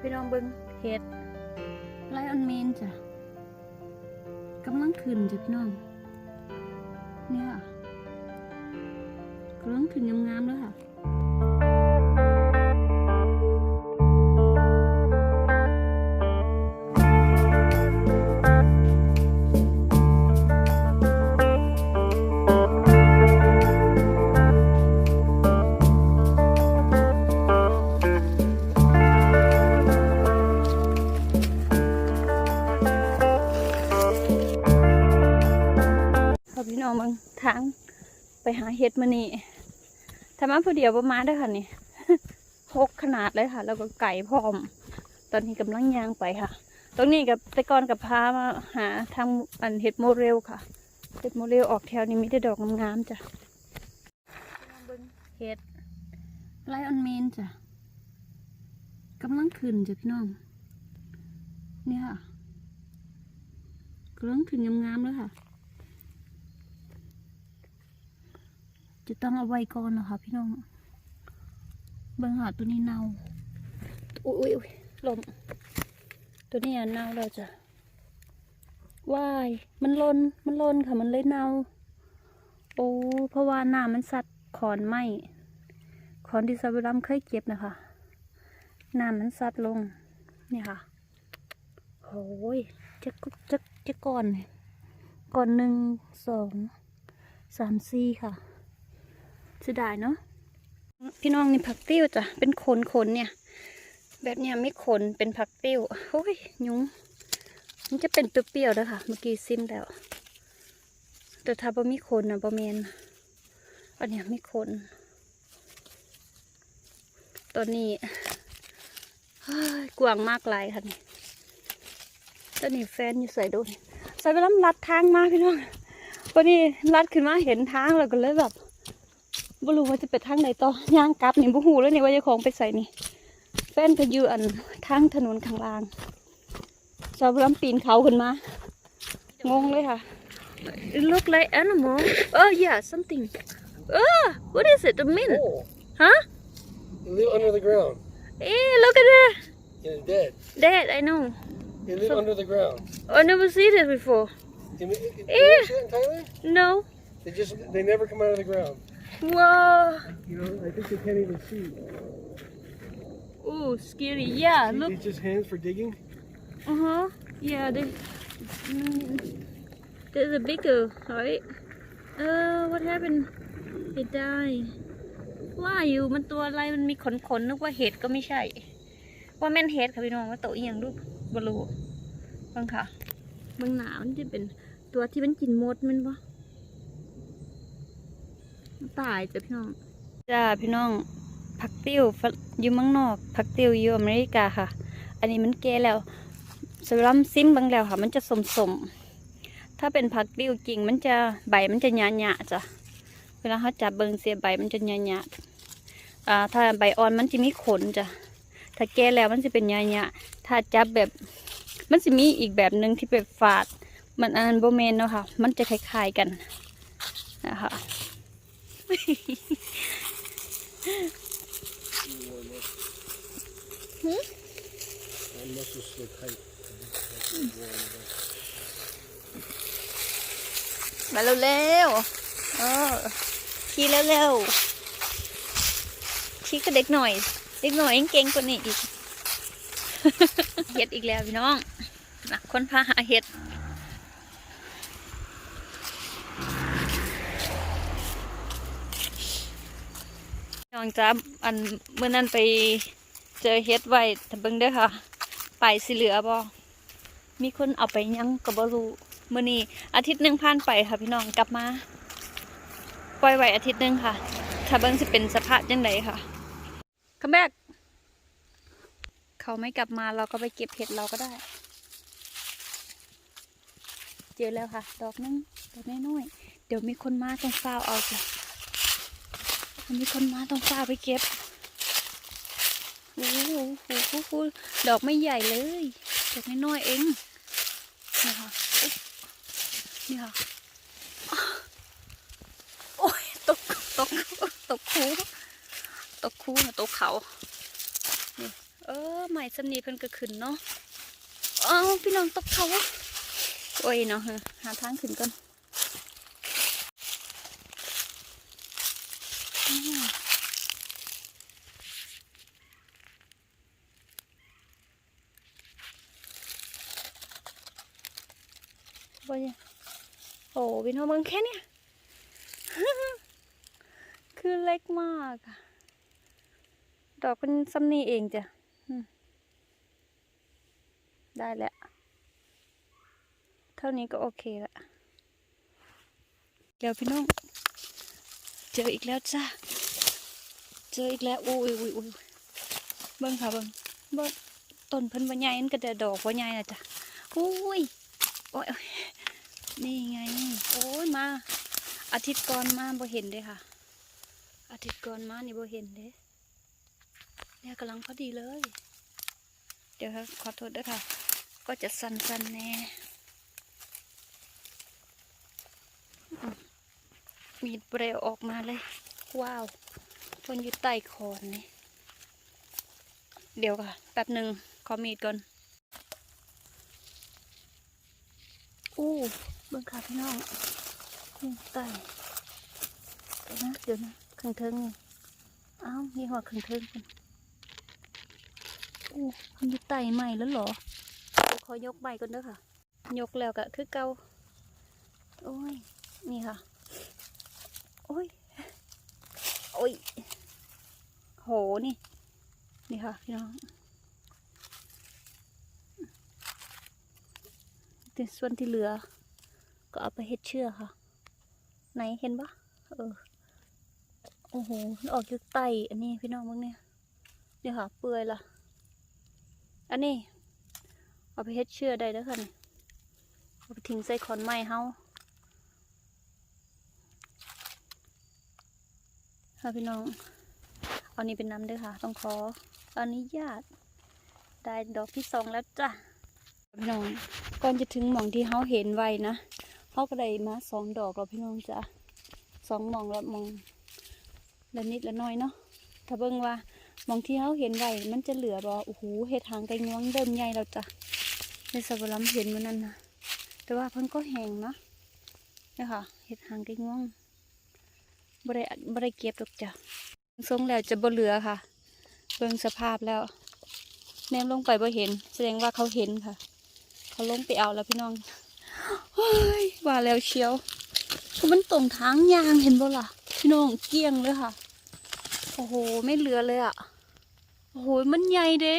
พี่น้องเบิ้งเห็ดไลออนเมนจ้ะกำลังขึ้นจ้ะพี่น้อง เนี่ยค่ะกำลังขึ้นงามๆแล้วค่ะ ไปหาเห็ดมานี่ทำมาผู้เดียวประมาณได้ค่ะนี่หกขนาดเลยค่ะ แล้วก็ไก่พร้อม ตอนนี้กำลังย่างไปค่ะ ตรงนี้กับแต่ก่อนกับพามาหาทางอันเห็ดโมเรลค่ะ เห็ดโมเรลออกแถวนี้มีแต่ดอกงามๆจ้ะเห็ดไลออนเมนจ้ะกำลังขึ้นจ้ะพี่น้องเนี่ยค่ะกำลังขึ้นงามๆแล้วค่ะ จะต้องเอาไว้ก่อนนะคะพี่น้องบิ่งหาตัวนี้เน่าอุ้ยอุ้ยลมตัวนี้เน่าแล้วจ้ะว่ายมันลนมันลนค่ะมันเลยเน่าโอ้เพราะว่าน้ำมันสัดขอนไม้ขอนที่ซาบิลัมเคยเก็บนะคะน้ำมันสัดลงนี่ค่ะโอ้ยจะจะจะก่อนก่อนหนึ่งสองสามสี่ค่ะ สียดายเนาะพี่น้องนี่ผักติ้วจ้ะเป็นขนขนเนี่ย แบบเนี้ยไม่ขนเป็นผักติ้วโอ้ยยุงมันจะเป็นเปรี้ยวๆแล้วค่ะ เมื่อกี้ซิมแล้ว แต่ถ้าบ่มีขนนะบ่แมนอันเนี้ยไม่ขนตัวนี้กวางมากหลายค่ะนี่ตัวนี้แฟนอยู่ใส่ดูใส่ไปแล้ำลัดทางมาพี่น้องวันนี้ลัดขึ้นมาเห็นทางแล้วก็เลยแบบ บ่รู้ว่าจะไปทางไหนต่อย่างกลับนี่บ่ฮู้เลยนี่ว่าเจะของไปใส่นี่ แฟนก็อยู่อันทางถนนข้างล่างสาวลำปีนเขาขึ้นมา งงเลยค่ะ It look like animal oh yeah something oh what is it a mint Oh, huh they live under the ground. eh look at that Yeah, they're dead. that I know They live So- under the ground. I never seen it before You, you, you Eh. ever see that in Thailand? no They just they never come out of the ground. Wow You know, I think they can't even see. oh scary yeah See, look It's just hands for digging. Uh huh. Yeah, they. Mm, there's a bigger, right? Uh, what happened? It died. ว่าอยู่มันตัวอะไรมันมีขนขนๆนึกว่าเห็ดก็ไม่ใช่ ว่าแม่นเห็ดค่ะพี่น้องว่าโตอีหยังรูปบลูบังค่ะเบางหนามันจะเป็นตัวที่มันกินมดแมันปะมัน ตายจ้ะพี่น้องจ้าพี่น้องผักติ้วอยู่เมืองนอกผักติ้วอยู่อเมริกาค่ะ อันนี้มันแก่แล้วสำหรับซิมบางแล้วค่ะ มันจะสมสมถ้าเป็นผักติ้วจริง มันจะใบมันจะหยาหยาจ้ะเวลาเขาจับเบิงเสียใบมันจะหยาหยาอ่าถ้าใบอ่อนมันจะมีขนจ้ะถ้าแก่แล้วมันจะเป็นหยาหยาถ้าจับแบบ มันจะมีอีกแบบหนึ่งที่เป็นฝาด มันอันอันโบเมนเนาะค่ะ มันจะคล้ายๆกันนะคะ And muscles so tight. มาเร็วเออขี่เร็วๆขี่ก็เด็กหน่อย เด็กหน่อยยังเก่งกว่านี้อีก เห็ดอีกแล้วพี่น้องนะคนพาหาเห็ด องจ้าอันเมื่อนั้นไปเจอเห็ดไว้ถ้าเบิ่งเด้อค่ะ ไปสิเหลือบ่มีคนเอาไปยังก็บ่รู้มื้อนี้อาทิตย์หนึงผ่านไปค่ะพี่น้องกลับมา ปล่อยไว้อาทิตย์หนึงค่ะ ถ้าเบิ่งสิเป็นสภาพจังไดค่ะคัมแบกเขาไม่กลับมาเราก็ไปเก็บเห็ดเราก็ได้ เจอแล้วค่ะ ดอกนึงดอกน้อยๆเดี๋ยวมีคนมาต้องเฝ้าเอาจ้ะ เดี๋ยวมีคนมาต้องเฝ้าไปเก็บโอ้โหโอ้โหดอกไม่ใหญ่เลยดอกน้อยเองนี่ค่ะอุ๊ยนี่ค่ะโอ้ยตกตกตกคูตกคูตกเขานี่เออใหม่สำนีเพิ่นก็ขึ้นเนาะอ้าวพี่น้องตกเขาโอ้ยเนาะเฮ้อหาทางขึ้นก่อน บ่เนี่ยโอ้พี่น้องเบิ่งแค่เนี้ยคือเล็กมากอะดอกเป็นซ้ำนี่เองจ้ะได้แล้ว เท่านี้ก็โอเคละเดี๋ยวพี่น้อง เจออีกแล้วจ้าเจออีกแล้วอุ้ยอุ้ยอุ้ยเบิ้งค่ะเบิ้งเบิ้งต้นเพิ่นบ่ใหญ่มันก็แต่ดอกบ่ใหญ่นะจ้ะอุ้ยโอ้ยโอ้ย นี่ไง โอ้ยมา อาทิตย์ก่อนมาบ่เห็นเลยค่ะ อาทิตย์ก่อนมานี่บ่เห็นเด้เนี่ยกำลังพอดีเลย เดี๋ยวขอโทษด้วยค่ะ ก็จะสั้นๆแน่มีดเปลวออกมาเลย ว้าวทนอยู่ใต้คอนนี่เดี๋ยวค่ะ แป๊บหนึ่งขอมีดก่อนอู้ บิ่งค่ะพี่น้องนี่ใต้เดี๋ยวนะเดี๋ยวนะเครื่องเทิงนี่อ้าวมีหัวเครื่องเทิงกันอู้มันอยู่ใต้ใหม่แล้วเหรอขอยกใบก่อนเด้อค่ะ ยกแล้วก็คือเก่าโอ้ย นี่ค่ะ โอ้ย โอ้ย โห นี่ นี่ค่ะพี่น้องแต่ส่วนที่เหลือ ก็เอาไปเฮ็ดเชือกค่ะ ไหนเห็นปะเออ โอ้โหออกจากไตอันนี้พี่น้องมึงเนี่ยเนี่ค่ะ เปื่อยละอันนี้ เอาไปเฮ็ดเชือกได้แล้วค่ะนี่เอาไปทิ้งใส่ขอนไม้เฮาค่ะพี่น้อง เอานี้เป็นน้ำด้วยค่ะ ต้องขออนุญาต ได้ดอกที่สองแล้วจ้ะ พี่น้อง ก่อนจะถึงหม่องที่เฮาเห็นไว้นะ เฮาก็ได้มาสองดอกแล้วพี่น้องจ้ะสองมองล้วหมองละนิดละน้อยเนาะถ้าเบิ่งว่ามองที่เฮาเห็นไว้มันจะเหลือบ่โอ้โหเห็ดหางไก่งวงเริ่มใหญ่แล้วจ้ะในสวรรค์เห็นมันนั่นนะแต่ว่าเพิ่นก็แห้งนะเนี่ยค่ะเห็ดหางไก่งวงบ่ได้บ่ได้เก็บดอกจ้ะทรงแล้วจะบ่เหลือค่ะ เบิ่งสภาพแล้วแนมลงไปบ่เห็น แสดงว่าเขาเห็นค่ะ เขาลงไปเอาแล้วพี่น้อง ว่าแล้วเชียวมันตรงทางยางเห็นบ่ล่ะ พี่น้องเกี้ยงเลยค่ะ โอ้โห ไม่เหลือเลยอะ โอ้โห มันใหญ่เด้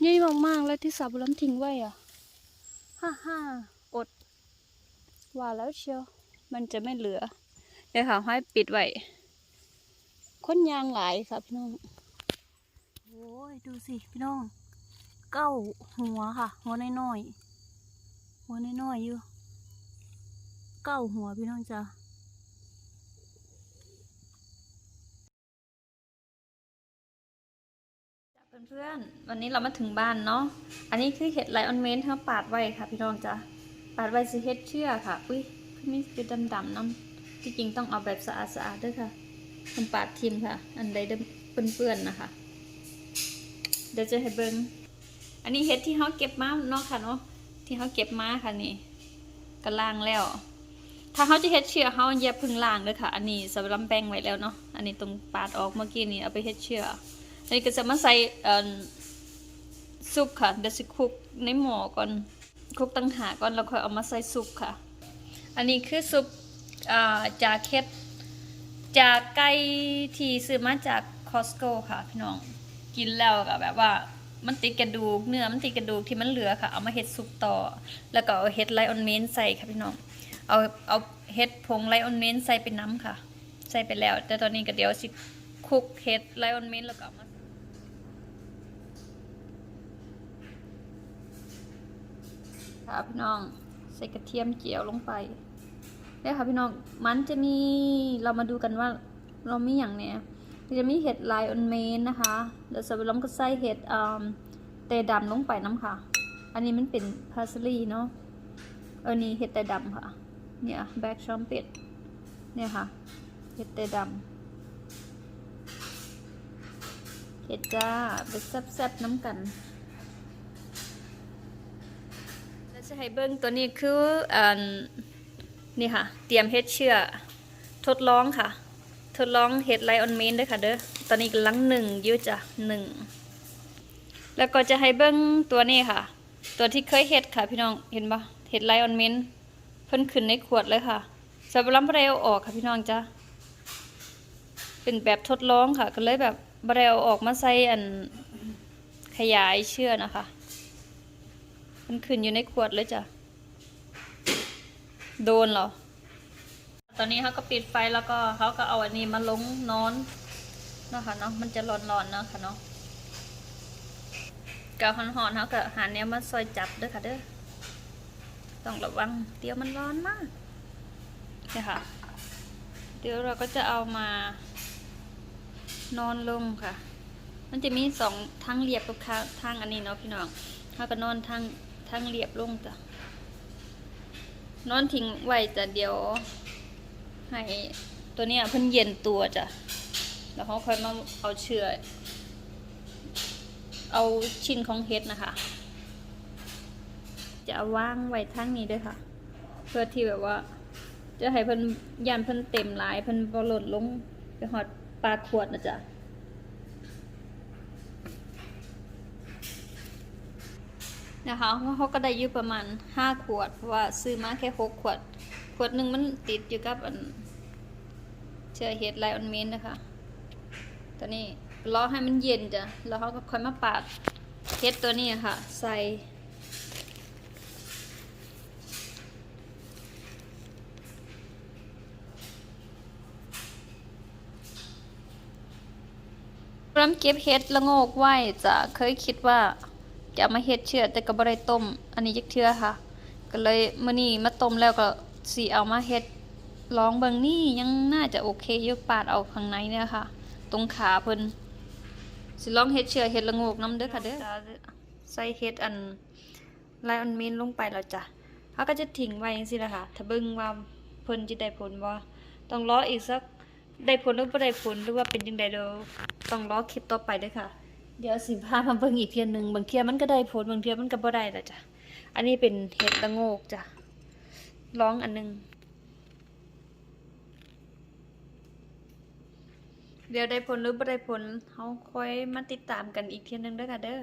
ใหญ่มากๆแล้วที่สาบุรัมทิ้งไว้อะ ฮ่าฮ่าอด ว่าแล้วเชียว มันจะไม่เหลือเดี๋ยวค่ะให้ปิดไว้คนยางหลายค่ะพี่น้อง โอ้ย ดูสิพี่น้อง เก้าหัวค่ะ หัวน้อยๆ หัวน้อยๆอยู่ เก้าหัวพี่น้องจ้ะเพื่อนๆ วันนี้เรามาถึงบ้านเนาะ อันนี้คือเห็ดไลออนเมนที่เราปาดไว้ค่ะ พี่น้องจ้ะปาดไว้สิเห็ดเชื่อค่ะ อุ้ยคือมีจุดดำๆน้ำที่จริงต้องเอาแบบสะอาดๆด้วยค่ะมันปาดทิมค่ะ อันใดเปื้อนๆนะคะ เดี๋ยวจะให้เบิ้งอันนี้เห็ดที่เขาเก็บมาเนาะค่ะเนาะ ที่เขาเก็บมาค่ะนี่ก็ล้างแล้ว ถ้าเขาจะเฮ็ดเชื่อเขาอย่าพึ่งล้างเลยค่ะ อันนี้สำหรับแป้งไว้แล้วเนาะอันนี้ตรงปาดออกเมื่อกี้นี้เอาไปเฮ็ดเชื่ออันนี้ก็จะมาใส่เอ่อซุปค่ะเดี๋ยวสิคลุกในหม้อก่อนคลุกตั้งหากก่อนแล้วค่อยเอามาใส่ซุปค่ะ อันนี้คือซุปอ่าจากเค็ดจากไก่ที่ซื้อมาจากคอสโกค่ะพี่น้องกินแล้วก็แบบว่า มันติดกระดูกเนื้อมันติดกระดูกที่มันเหลือค่ะ เอามาเฮ็ดซุปต่อ แล้วก็เอาเฮ็ดไลออนเมนใส่ค่ะพี่น้อง เอาเอาเฮ็ดผงไลออนเมนใส่ไปน้ำค่ะ ใส่ไปแล้ว แต่ตอนนี้ก็เดี๋ยวสิคุกเฮ็ดไลออนเมนแล้วก็มาค่ะพี่น้องใส่กระเทียมเจียวลงไปเนี่ยค่ะพี่น้องมันจะมีเรามาดูกันว่าเรามีอย่างเนี้ย จะมีเห็ดลายออนเมนนะคะแล้วสับปะรดก็ใส่เห็ดเตดำลงไปน้ำค่ะ อันนี้มันเป็นพาสลีเนาะเออนี่เห็ดเตดำค่ะ เนี่ยแบ็กชอมเป็ดเนี่ยค่ะ เห็ดเตดำเห็ดจ้าไปแซ่บๆน้ำกันแล้วจะให้เบิ้งตัวนี้คืออันนี่ค่ะ เตรียมเฮ็ดเชื่อทดลองค่ะ ทดลองเฮ็ดไลออนเมนด้วยค่ะเด้อ ตอนนี้กำลังหนึ่งยู่จ้ะหนึ่ง แล้วก็จะให้เบิ้งตัวนี้ค่ะ ตัวที่เคยเฮ็ดค่ะพี่น้อง เห็นปะเฮ็ดไลออนเมนเพิ่นขึ้นในขวดเลยค่ะสำหรับบ่ได้เอาออกค่ะพี่น้องจ้ะ เป็นแบบทดลองค่ะ ก็เลยแบบบ่ได้เอาออกมาใส่อันขยายเชื่อนะคะ มันขึ้นอยู่ในขวดเลยจ้ะ โดนเหรอ ตอนนี้เขาก็ปิดไฟแล้วก็เขาก็เอาอันนี้มาลงนอนเนาะค่ะเนาะมันจะร้อนๆเนาะค่ะเนาะกาวหอนๆเขาก็หาแนวมาซอยจับด้อค่ะเด้อต้องระวังเดี๋ยวมันร้อนมากเนี่ยค่ะ เดี๋ยวเราก็จะเอามานอนลงค่ะ มันจะมีสองทางเรียบกับทางอันนี้เนาะพี่น้องเขาก็นอนทางทางเรียบลงจ้ะนอนทิ้งไว้จะเดี๋ยว ให้ตัวเนี้ยเพิ่นเย็นตัวจ้ะแล้วเขาค่อยมาเอาเชือเอาชิ้นของเฮ็ดนะคะ จะเอาวางไว้ทางนี้ด้วยค่ะ เพื่อที่แบบว่า จะให้เพิ่นยานเพิ่นเต็มหลายเพิ่นบ่หล่นลงไปหอดปลาขวดนะจ๊ะนะคะเพราะเขาก็ได้ยู่ประมาณห้าขวด เพราะว่าซื้อมาแค่หกขวด วดหนึ่งมันติดอยู่กับอันเชื้อเห็ดไลออนเมนนะคะ ตอนนี้รอให้มันเย็นจ้ะ แล้วเขาก็ค่อยมาปาดเห็ดตัวนี้ค่ะ ใส่รำเก็บเห็ดละโงกไว้จะเคยคิดว่าจะมาเฮ็ดเชื่อแต่ก็บ่ได้ต้ม อันนี้จักเทื่อค่ะ ก็เลยมื้อนี้มาต้มแล้วก็ สิเอามาเฮ็ดลองเบิ่งนี่ยังน่าจะโอเคอยู่ปาดเอาข้างในเนี่ยค่ะ ตรงขาเพิ่นสิลองเฮ็ดเชื่อเฮ็ดละงกนํเด้อค่ะเด้อใส่เฮ็ดอันไลออนเมนลงไปแล้วจ้ะเฮาก็จะทิ้งไว้จังซี่แหละค่ะ ถ้าเบิ่งว่าเพิ่นสิได้ผลบ่ต้องรออีกสักได้ผลหรือบ่ได้ผลหรือว่าเป็นยังไงเดี๋ยวต้องรอคลิปต่อไปเด้วยค่ะ เดี๋ยวสิพามาเบิ่งอีกเพียงนึงบางเทียมันก็ได้ผลบางเทียมันก็บ่ได้ละจ้ะอันนี้เป็นเห็ดละงกจ้ะ ร้องอันหนึง เดี๋ยวได้ผลหรือไม่ได้ผลเขาค่อยมาติดตามกันอีกเทียหนึงด้วยค่ะเด้อ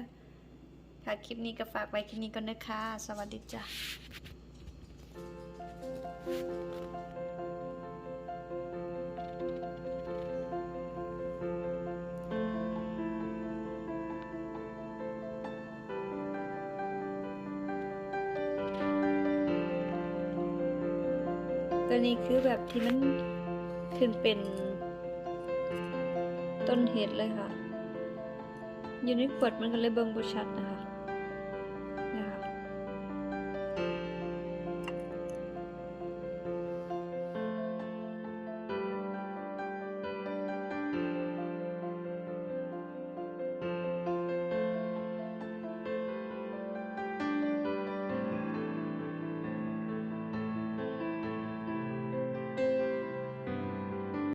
ค่ะคลิปนี้ก็ฝากไว้แค่นี้ก่อนนะคะสวัสดีจ้ะ ตัวนี้คือแบบที่มันขึ้นเป็นต้นเหตุเลยค่ะ อยู่ในขวดมันก็เลยเบิ่งบ่ชัดนะคะ